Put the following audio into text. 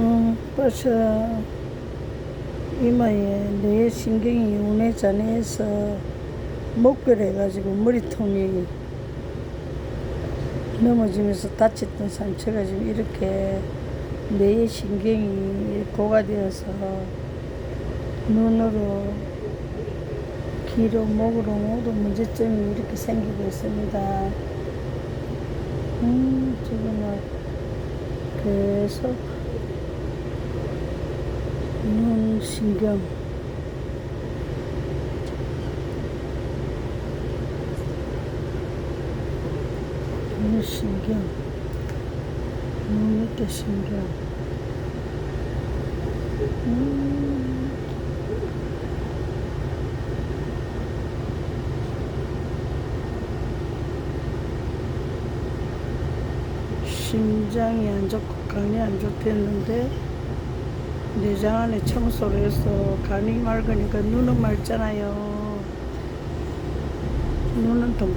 음, 벌써 이마에 뇌 신경이 운해잔해서 목결해가지고 머리통이 넘어지면서 다쳤던 상처가 지금 이렇게 뇌의 신경이 고가되어서 눈으로 귀로 목으로 모두 문제점이 이렇게 생기고 있습니다. 음, 지금 은 계속 눈 신경 눈 신경 눈 밑에 신경 음. 심장이 안 좋고 간이 안 좋댔는데 내장 안에 청소를 해서 간이 맑으니까 눈은 맑잖아요. 눈은 동